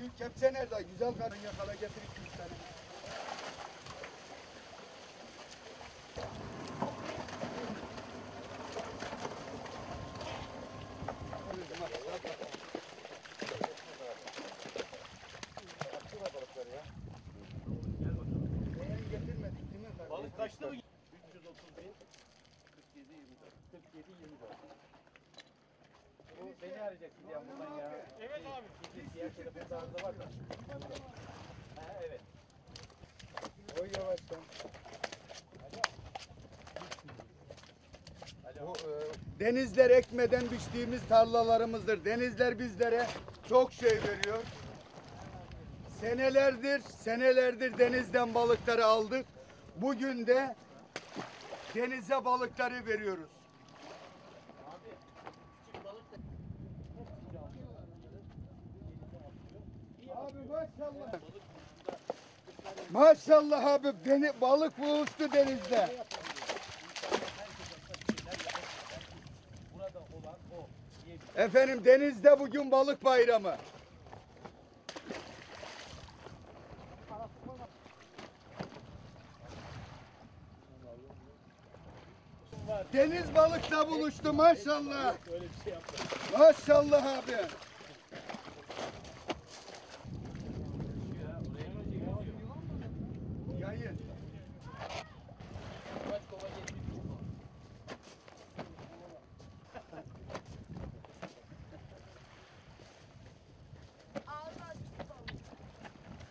Büyük kepçe nerede? Güzel karın yakala getir iki üç tane. Beğen getirmedik değil mi kardeşim? Balık kaçtı mı? 330 bin. 47 24. 47 24. Arayacaksın ya buradan ya. Evet abi. Bir diğer telefonda arıza var da. Ha evet. Oy yavaştan. Bu, e, denizler ekmeden biçtiğimiz tarlalarımızdır. Denizler bizlere çok şey veriyor. Senelerdir, senelerdir denizden balıkları aldık. Bugün de denize balıkları veriyoruz. Abi maşallah. Maşallah abi beni balık buluştu denizde. Efendim denizde bugün balık bayramı. Deniz balıkla buluştu maşallah. Maşallah abi.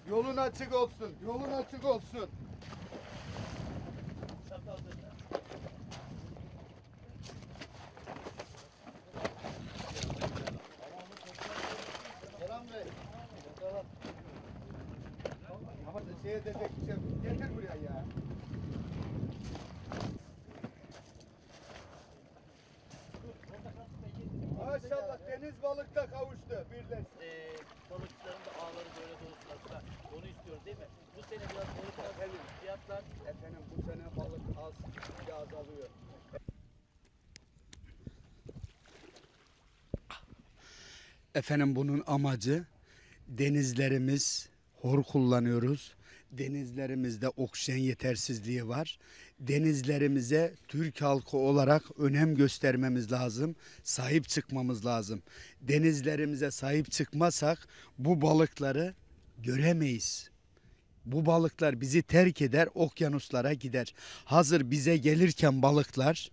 Yolun açık olsun. Yolun açık olsun. Kerem Bey. Ama şeye de şey, getir buraya ya. Maşallah deniz balıkta kavuştu birleşti. Ee, sene biraz balık az. Fiyatlar Efendim bu sene balık az, bir azalıyor. Efendim bunun amacı denizlerimiz hor kullanıyoruz. Denizlerimizde oksijen yetersizliği var. Denizlerimize Türk halkı olarak önem göstermemiz lazım. Sahip çıkmamız lazım. Denizlerimize sahip çıkmasak bu balıkları göremeyiz. Bu balıklar bizi terk eder, okyanuslara gider. Hazır bize gelirken balıklar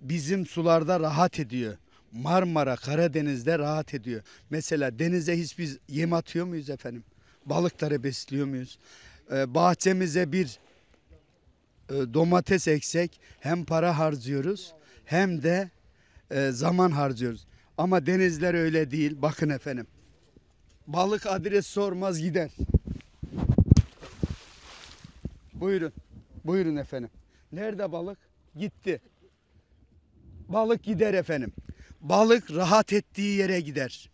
bizim sularda rahat ediyor. Marmara, Karadeniz'de rahat ediyor. Mesela denize hiç biz yem atıyor muyuz efendim? Balıkları besliyor muyuz? Ee, bahçemize bir e, domates eksek hem para harcıyoruz hem de e, zaman harcıyoruz. Ama denizler öyle değil. Bakın efendim. Balık adres sormaz gider. Buyurun. Buyurun efendim. Nerede balık? Gitti. Balık gider efendim. Balık rahat ettiği yere gider.